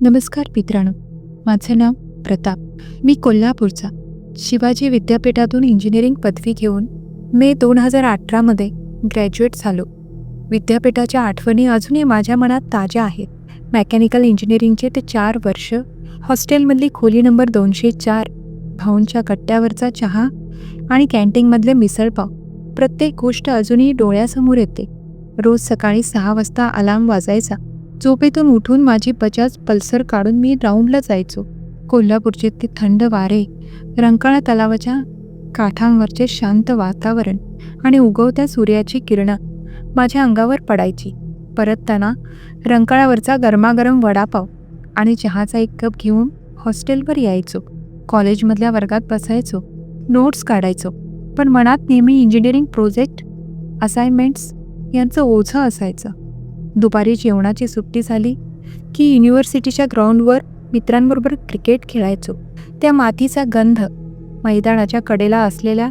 नमस्कार मित्रांनो माझं नाव प्रताप. मी कोल्हापूरचा शिवाजी विद्यापीठातून इंजिनिअरिंग पदवी घेऊन मे दोन हजार अठरामध्ये ग्रॅज्युएट झालो. विद्यापीठाच्या आठवणी अजूनही माझ्या मनात ताज्या आहेत. मेकॅनिकल इंजिनिअरिंगचे ते चार वर्ष हॉस्टेलमधली खोली नंबर दोनशे चार भाऊंच्या कट्ट्यावरचा चहा आणि कॅन्टीनमधले मिसळपाव प्रत्येक गोष्ट अजूनही डोळ्यासमोर येते. रोज सकाळी सहा वाजता अलार्म वाजायचा. झोपेतून उठून माझी बजाज पल्सर काढून मी राऊंडला जायचो. कोल्हापूरचे ते थंड वारे रंकाळा तलावाच्या काठांवरचे शांत वातावरण आणि उगवत्या सूर्याची किरणं माझ्या अंगावर पडायची. परतताना रंकाळावरचा गरमागरम वडापाव आणि चहाचा एक कप घेऊन हॉस्टेलवर यायचो. कॉलेजमधल्या वर्गात बसायचो नोट्स काढायचो पण मनात नेहमी इंजिनिअरिंग प्रोजेक्ट असाइनमेंट्स यांचं ओझं असायचं. दुपारी जेवणाची सुट्टी झाली की युनिव्हर्सिटीच्या ग्राउंडवर मित्रांबरोबर क्रिकेट खेळायचो. त्या मातीचा गंध मैदानाच्या कडेला असलेल्या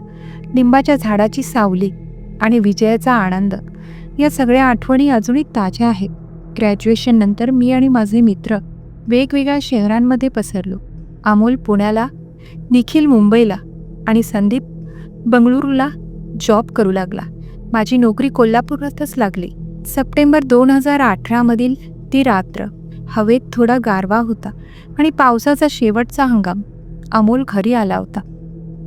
लिंबाच्या झाडाची सावली आणि विजयाचा आनंद या सगळ्या आठवणी अजूनही ताज्या आहेत. ग्रॅज्युएशननंतर मी आणि माझे मित्र वेगवेगळ्या शहरांमध्ये पसरलो. अमोल पुण्याला निखिल मुंबईला आणि संदीप बंगळुरूला जॉब करू लागला. माझी नोकरी कोल्हापुरातच लागली. सप्टेंबर दोन हजार अठरामधील ती रात्र. हवेत थोडा गारवा होता आणि पावसाचा शेवटचा हंगाम अमोल घरी आला होता.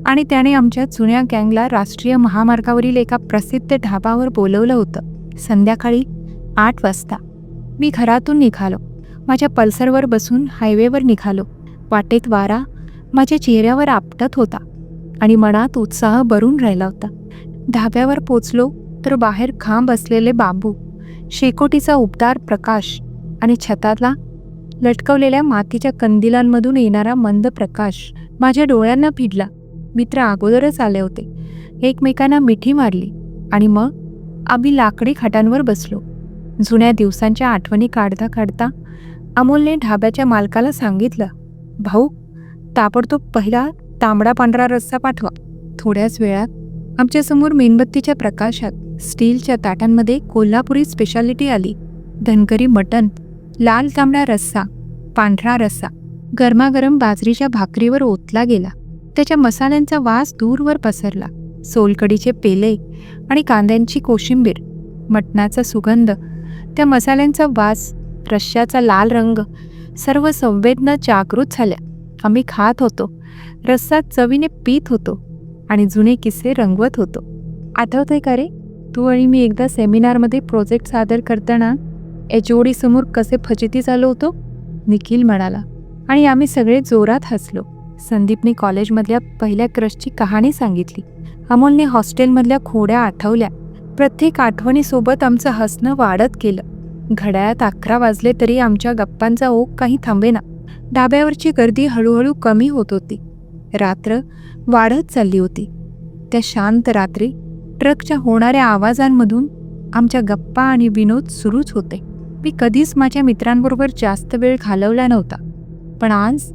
आणि त्याने आमच्या जुन्या गँगला राष्ट्रीय महामार्गावरील एका प्रसिद्ध ढाबावर बोलवलं होतं. संध्याकाळी आठ वाजता मी घरातून निघालो. माझ्या पल्सरवर बसून हायवेवर निघालो. वाटेत वारा माझ्या चेहऱ्यावर आपटत होता आणि मनात उत्साह भरून राहिला होता. ढाब्यावर पोचलो तर बाहेर खांब असलेले बांबू शेकोटीचा उबदार प्रकाश आणि छतातला लटकवलेल्या मातीच्या कंदिलांमधून येणारा मंद प्रकाश माझ्या डोळ्यांना भिडला. मित्र अगोदरच आले होते. एकमेकांना मिठी मारली आणि मग आम्ही लाकडी खाटांवर बसलो. जुन्या दिवसांच्या आठवणी काढता काढता अमोलने ढाब्याच्या मालकाला सांगितलं भाऊ ताबडतोब पहिला तांबडा पांढरा रस्सा पाठवा. थोड्याच वेळात आमच्यासमोर मेणबत्तीच्या प्रकाशात स्टीलच्या ताटांमध्ये कोल्हापुरी स्पेशालिटी आली. धनकरी मटण लाल तांबडा रस्सा पांढरा रस्सा गरमागरम बाजरीच्या भाकरीवर ओतला गेला. त्याच्या मसाल्यांचा वास दूरवर पसरला. सोलकडीचे पेले आणि कांद्यांची कोशिंबीर मटणाचा सुगंध त्या मसाल्यांचा वास रश्श्याचा लाल रंग सर्व संवेदना जागृत झाल्या. आम्ही खात होतो. रस्सा चवीने पीत होतो. आणि जुने किस्से रंगवत होतो. आठवतंय का रे? तू आणि मी एकदा सेमिनारमध्ये प्रोजेक्ट सादर करताना एच ओ समोर कसे फजिती झालो होतो? निखिल म्हणाला. आणि आम्ही सगळे जोरात हसलो. संदीपने कॉलेजमधल्या पहिल्या क्रशची कहाणी सांगितली. अमोलने हॉस्टेलमधल्या खोड्या आठवल्या. प्रत्येक आठवणीसोबत आमचं हसणं वाढत गेलं. घड्याळात अकरा वाजले तरी आमच्या गप्पांचा ओघ काही थांबेना. डाब्यावरची गर्दी हळूहळू कमी होत होती. रात्र वाढत चालली होती. त्या शांत रात्री ट्रकच्या होणाऱ्या आवाजांमधून आमच्या गप्पा आणि विनोद सुरूच होते. मी कधीच माझ्या मित्रांबरोबर जास्त वेळ घालवला नव्हता. पण आज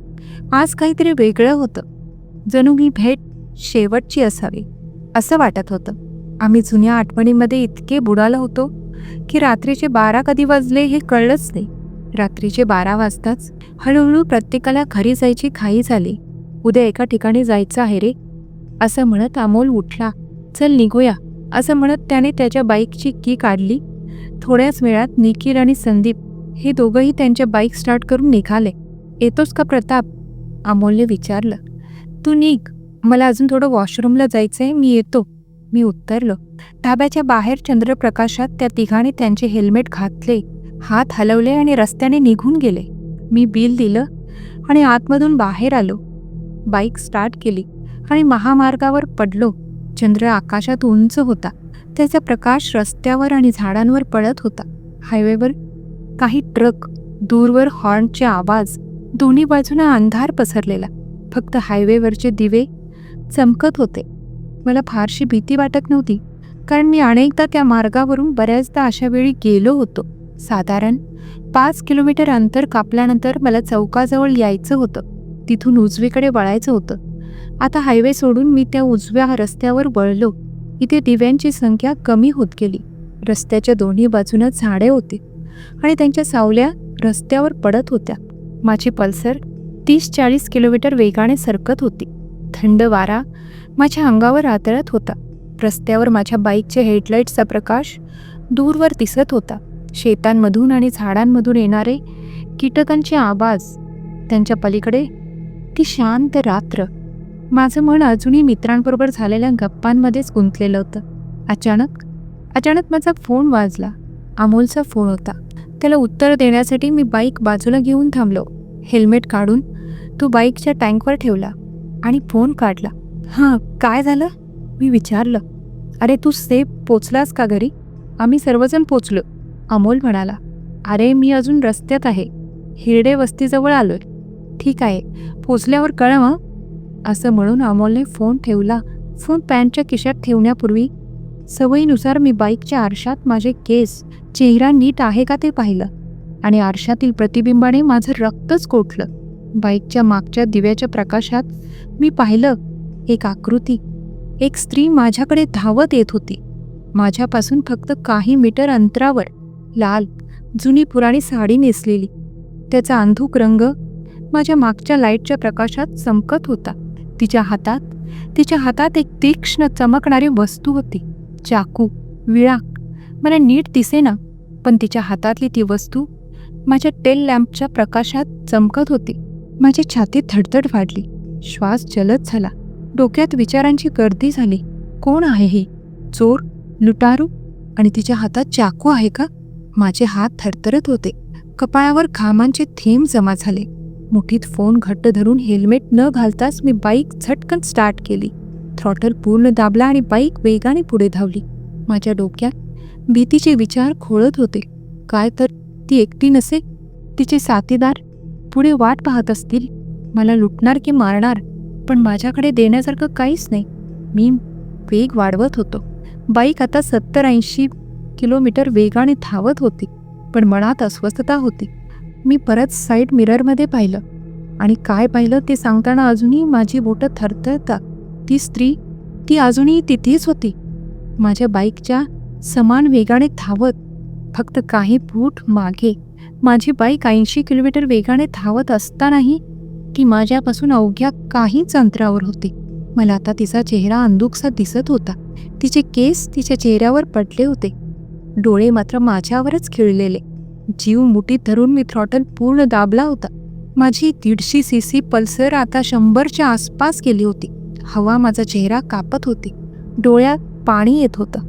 आज काहीतरी वेगळं होतं. जणू ही भेट शेवटची असावी असं वाटत होतं. आम्ही जुन्या आठवणीमध्ये इतके बुडालो होतो की रात्रीचे बारा कधी वाजले हे कळलंच नाही. रात्रीचे बारा वाजताच हळूहळू प्रत्येकाला घरी जायची घाई झाली. उद्या एका ठिकाणी जायचं आहे रे. असं म्हणत अमोल उठला. चल निघूया. असं म्हणत त्याने त्याच्या बाईकची की काढली. थोड्याच वेळात निखिल आणि संदीप हे दोघंही त्यांच्या बाईक स्टार्ट करून निघाले. येतोस का प्रताप? अमोलने विचारलं. तू निघ. मला अजून थोडं वॉशरूमला जायचं आहे मी येतो. मी उत्तरलो. ढाब्याच्या बाहेर चंद्रप्रकाशात त्या तिघांनी त्यांचे हेल्मेट घातले हात हलवले आणि रस्त्याने निघून गेले. मी बिल दिलं आणि आतमधून बाहेर आलो. बाईक स्टार्ट केली आणि महामार्गावर पडलो. चंद्र आकाशात उंच होता. त्याचा प्रकाश रस्त्यावर आणि झाडांवर पडत होता. हायवेवर काही ट्रक दूरवर हॉर्नचे आवाज दोन्ही बाजूने अंधार पसरलेला. फक्त हायवेवरचे दिवे चमकत होते. मला फारशी भीती वाटत नव्हती कारण मी अनेकदा त्या मार्गावरून बऱ्याचदा अशा वेळी गेलो होतो. साधारण पाच किलोमीटर अंतर कापल्यानंतर मला चौकाजवळ यायचं होतं. तिथून उजवीकडे वळायचं होतं. आता हायवे सोडून मी त्या उजव्या रस्त्यावर वळलो. इथे दिव्यांची संख्या कमी होत गेली. रस्त्याच्या दोन्ही बाजूनं झाडे होते आणि त्यांच्या सावल्या रस्त्यावर पडत होत्या. माझी पल्सर तीस चाळीस किलोमीटर वेगाने सरकत होती. थंड वारा माझ्या अंगावर आदळत होता. रस्त्यावर माझ्या बाईकचे हेडलाईट्सचा प्रकाश दूरवर दिसत होता. शेतांमधून आणि झाडांमधून येणारे कीटकांचे आवाज त्यांच्या पलीकडे ती शांत रात्र. माझं मन अजूनही मित्रांबरोबर झालेल्या गप्पांमध्येच गुंतलेलं होतं. अचानक अचानक माझा फोन वाजला. अमोलचा फोन होता. त्याला उत्तर देण्यासाठी मी बाईक बाजूला घेऊन थांबलो. हेल्मेट काढून तो बाईकच्या टँकवर ठेवला आणि फोन काढला. हां काय झालं? मी विचारलं. अरे तू सेफ पोचलास का घरी? आम्ही सर्वजण पोचलो. अमोल म्हणाला अरे मी अजून रस्त्यात आहे. हिरडे वस्तीजवळ आलोय. ठीक आहे. पोचल्यावर कळव असं म्हणून अमोलने फोन ठेवला. फोन पॅन्टच्या खिशात ठेवण्यापूर्वी सवयीनुसार मी बाईकच्या आरशात माझे केस चेहरा नीट आहे का ते पाहिलं आणि आरशातील प्रतिबिंबाने माझं रक्तच कोठलं. बाईकच्या मागच्या दिव्याच्या प्रकाशात मी पाहिलं एक आकृती. एक स्त्री माझ्याकडे धावत येत होती. माझ्यापासून फक्त काही मीटर अंतरावर. लाल जुनी पुराणी साडी नेसलेली. त्याचा अंधूक रंग माझ्या मागच्या लाईटच्या प्रकाशात चमकत होता. तिच्या हातात तिच्या हातात एक तीक्ष्ण चमकणारी वस्तू होती. चाकू विळा मला नीट दिसेना पण तिच्या हातातली ती वस्तू माझ्या टेल लॅम्पच्या प्रकाशात चमकत होती. माझी छाती धडधड वाढली. श्वास जलद झाला. डोक्यात विचारांची गर्दी झाली. कोण आहे हे? चोर लुटारू? आणि तिच्या हातात चाकू आहे का? माझे हात थरथरत होते. कपाळावर घामांचे थेंब जमा झाले. मुठीत फोन घट्ट धरून हेल्मेट न घालताच मी बाईक झटकन स्टार्ट केली. थ्रॉटल पूर्ण दाबला आणि बाईक वेगाने पुढे धावली. माझ्या डोक्यात भीतीचे विचार खोळत होते. काय तर ती एकटी नसे तिचे साथीदार पुढे वाट पाहत असतील मला लुटणार की मारणार पण माझ्याकडे देण्यासारखं काहीच नाही. मी वेग वाढवत होतो. बाईक आता सत्तर ऐंशी किलोमीटर वेगाने धावत होती पण मनात अस्वस्थता होती. मी परत साईड मिररमध्ये पाहिलं. आणि काय पाहिलं ते सांगताना अजूनही माझी बोटं थरथरतात ती स्त्री ती अजूनही तिथेच होती. माझ्या बाईकच्या समान वेगाने धावत फक्त काही फूट मागे. माझी बाईक ऐंशी किलोमीटर वेगाने धावत असतानाही ती माझ्यापासून अवघ्या काहीच अंतरावर होती. मला आता तिचा चेहरा अंदुकसा दिसत होता. तिचे केस तिच्या चेहऱ्यावर पडले होते. डोळे मात्र माझ्यावरच खिळलेले. जीव मुठीत धरून मी थ्रॉटल पूर्ण दाबला होता. माझी दीडशे सी सी पल्सर आता शंभरच्या आसपास गेली होती. हवा माझा चेहरा कापत होती. डोळ्यात पाणी येत होतं.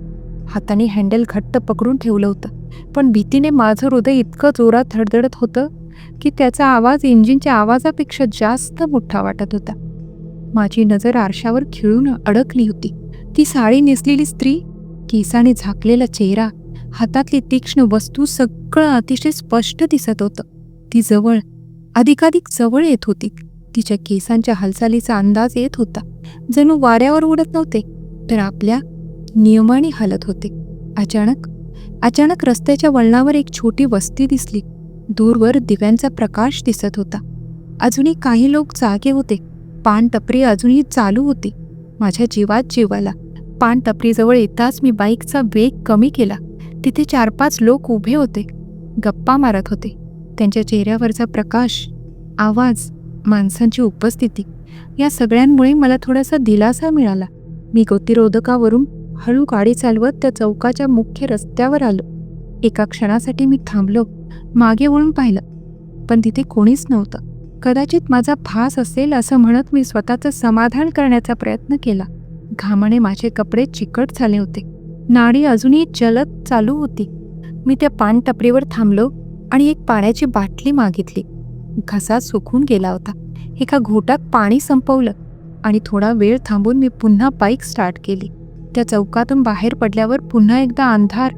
हाताने हँडल घट्ट पकडून ठेवलं होतं. पण भीतीने माझं हृदय इतकं जोरात धडधडत होतं की त्याचा आवाज इंजिनच्या आवाजापेक्षा जास्त मोठा वाटत होता. माझी नजर आरशावर खिळून अडकली होती. ती साडी नेसलेली स्त्री केसाने झाकलेला चेहरा हातातली तीक्ष्ण वस्तू सगळं अतिशय स्पष्ट दिसत होतं. ती जवळ अधिकाधिक जवळ येत होती. तिच्या केसांच्या हालचालीचा अंदाज येत होता. जणू वाऱ्यावर उडत नव्हते तर आपल्या नियमाने हलत होते. अचानक अचानक रस्त्याच्या वळणावर एक छोटी वस्ती दिसली. दूरवर दिव्यांचा प्रकाश दिसत होता. अजूनही काही लोक जागे होते. पानटपरी अजूनही चालू होती. माझ्या जीवात जीवाला. पानटपरीजवळ येताच मी बाईकचा वेग कमी केला. तिथे चार पाच लोक उभे होते. गप्पा मारत होते. त्यांच्या चेहऱ्यावरचा प्रकाश आवाज माणसांची उपस्थिती या सगळ्यांमुळे मला थोडासा दिलासा मिळाला. मी गतिरोधकावरून हळू गाडी चालवत त्या चौकाच्या मुख्य रस्त्यावर आलो. एका क्षणासाठी मी थांबलो मागे वळून पाहिलं पण तिथे कोणीच नव्हतं. कदाचित माझा भास असेल असं म्हणत मी स्वतःचं समाधान करण्याचा प्रयत्न केला. घामाने माझे कपडे चिकट झाले होते. नाडी अजूनही जलद चालू होती. मी त्या पान टपरीवर थांबलो आणि एक पाण्याची बाटली मागितली. घसा सुकून गेला होता. एका घोटात पाणी संपवलं आणि थोडा वेळ थांबून मी पुन्हा बाईक स्टार्ट केली. त्या चौकातून बाहेर पडल्यावर पुन्हा एकदा अंधार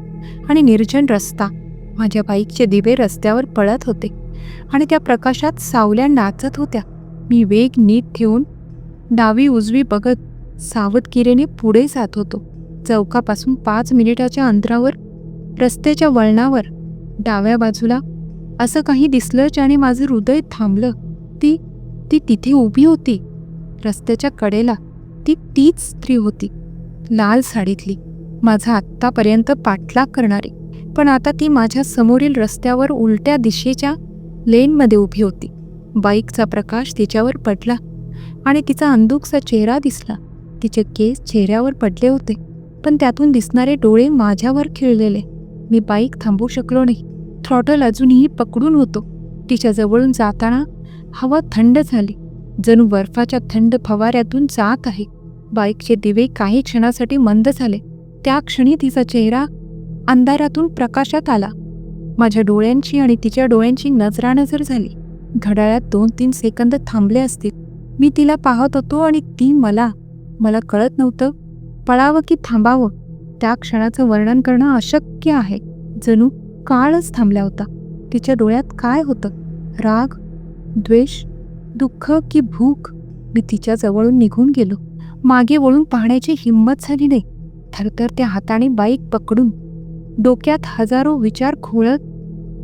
आणि निर्जन रस्ता. माझ्या बाईकचे दिवे रस्त्यावर पळत होते आणि त्या प्रकाशात सावल्या नाचत होत्या. मी वेग नीट ठेवून डावी उजवी बघत सावधगिरीने पुढे जात होतो. चौकापासून पाच मिनिटाच्या अंतरावर रस्त्याच्या वळणावर डाव्या बाजूला असं काही दिसलं ज्याने माझं हृदय थांबलं. ती ती तिथे उभी होती. रस्त्याच्या कडेला ती तीच स्त्री होती लाल साडीतली माझा आत्तापर्यंत पाठलाग करणारी. पण आता ती माझ्या समोरील रस्त्यावर उलट्या दिशेच्या लेनमध्ये उभी होती. बाईकचा प्रकाश तिच्यावर पडला आणि तिचा अंदुकचा चेहरा दिसला. तिचे केस चेहऱ्यावर पडले होते. पण त्यातून दिसणारे डोळे माझ्यावर खिळलेले. मी बाईक थांबवू शकलो नाही. थ्रॉटल अजूनही पकडून होतो. तिच्या जवळून जाताना हवा थंड झाली. जणू बर्फाच्या थंड फवाऱ्यातून जात आहे. बाईकचे दिवे काही क्षणासाठी मंद झाले. त्या क्षणी तिचा चेहरा अंधारातून प्रकाशात आला. माझ्या डोळ्यांची आणि तिच्या डोळ्यांची नजरानजर झाली. घड्याळात दोन तीन सेकंद थांबले असतील. मी तिला पाहत होतो आणि ती मला मला कळत नव्हतं पळावं की थांबावं त्या क्षणाचं वर्णन करणं अशक्य आहे. जणू काळच थांबला होता. तिच्या डोळ्यात काय होतं? राग द्वेष दुःख की भूक? मी तिच्या जवळून निघून गेलो. मागे वळून पाहण्याची हिंमत झाली नाही. थरथर त्या हाताने बाईक पकडून डोक्यात हजारो विचार खोळत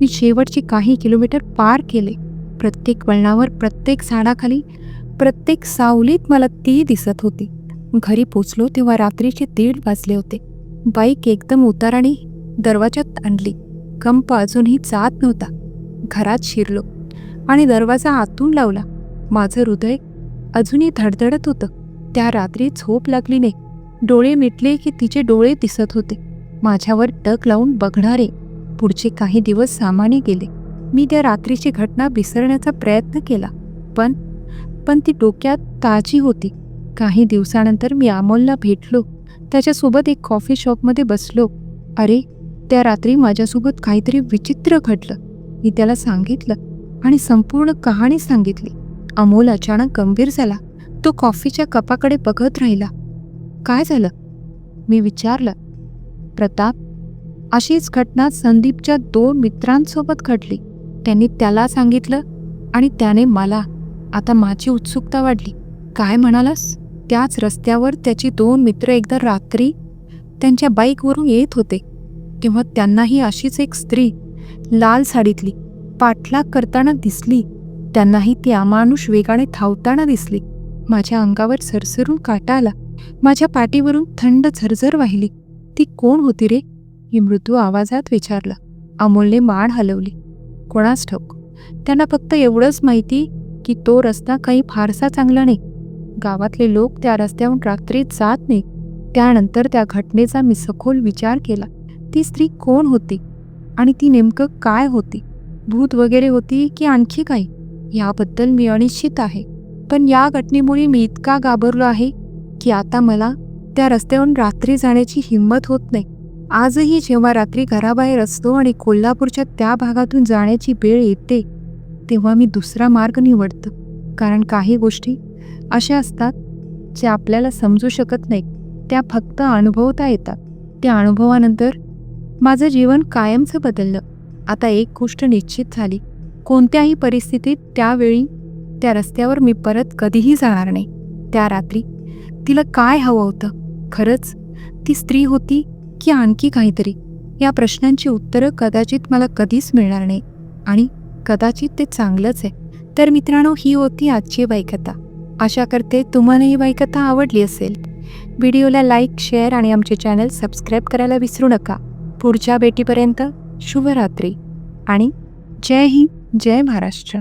मी शेवटची काही किलोमीटर पार केले. प्रत्येक वळणावर प्रत्येक झाडाखाली प्रत्येक सावलीत मला ती दिसत होती. घरी पोचलो तेव्हा रात्रीचे दीड वाजले होते. बाईक एकदम उताराने दरवाजात आणली. कंप अजूनही जात नव्हता. घरात शिरलो आणि दरवाजा आतून लावला. माझं हृदय अजूनही धडधडत होतं. त्या रात्री झोप लागली नाही डोळे मिटले की तिचे डोळे दिसत होते. माझ्यावर टक लावून बघणारे पुढचे काही दिवस सामान्य गेले. मी त्या रात्रीची घटना विसरण्याचा प्रयत्न केला. पण पण ती डोक्यात ताजी होती. काही दिवसानंतर मी अमोलला भेटलो. त्याच्यासोबत एक कॉफी शॉपमध्ये बसलो. अरे त्या रात्री माझ्यासोबत काहीतरी विचित्र घडलं. मी त्याला सांगितलं आणि संपूर्ण कहाणी सांगितली. अमोल अचानक गंभीर झाला. तो कॉफीच्या कपाकडे बघत राहिला. काय झालं? मी विचारलं. प्रताप अशीच घटना संदीपच्या दोन मित्रांसोबत घडली. त्यांनी त्याला सांगितलं आणि त्याने मला. आता माझी उत्सुकता वाढली. काय म्हणालास? त्याच रस्त्यावर त्याची दोन मित्र एकदा रात्री त्यांच्या बाईकवरून येत होते. तेव्हा त्यांनाही अशीच एक स्त्री लाल साडीतली पाठलाग करताना दिसली. त्यांनाही ती अमानुष वेगाने धावताना दिसली. माझ्या अंगावर सरसरून काटा आला. माझ्या पाठीवरून थंड झरझर वाहिली. ती कोण होती रे? मी मृदू आवाजात विचारलं. अमोलने मान हलवली. कोणास ठाऊक. त्यांना फक्त एवढंच माहिती की तो रस्ता काही फारसा चांगला नाही. गावातले लोक त्या रस्त्याहून रात्री जात नाही. त्यानंतर त्या घटनेचा मी सखोल विचार केला. ती स्त्री कोण होती? आणि ती नेमकं काय होती? भूत वगैरे होती की आणखी काही? याबद्दल मी अनिश्चित आहे. पण या घटनेमुळे मी इतका घाबरलो आहे की आता मला त्या रस्त्यावरून रात्री जाण्याची हिंमत होत नाही. आजही जेव्हा रात्री घराबाहेर असतो आणि कोल्हापूरच्या त्या भागातून जाण्याची वेळ येते तेव्हा मी दुसरा मार्ग निवडतो. कारण काही गोष्टी असे असतात जे आपल्याला समजू शकत नाहीत. त्या फक्त अनुभवता येतात. त्या अनुभवानंतर माझं जीवन कायमचं बदललं. आता एक गोष्ट निश्चित झाली. कोणत्याही परिस्थितीत त्यावेळी त्या रस्त्यावर मी परत कधीही जाणार नाही. त्या रात्री तिला काय हवं होतं? खरंच ती स्त्री होती की आणखी काहीतरी? या प्रश्नांची उत्तरं कदाचित मला कधीच मिळणार नाही. आणि कदाचित ते चांगलंच आहे. तर मित्रांनो ही होती आजची बाईकथा आशा करते तुम्हाला ही बाईकथा आवडली असेल. व्हिडिओला लाईक शेअर आणि आमचे चॅनल सबस्क्राईब करायला विसरू नका. पुढच्या भेटीपर्यंत शुभरात्री आणि जय हिंद जय महाराष्ट्र.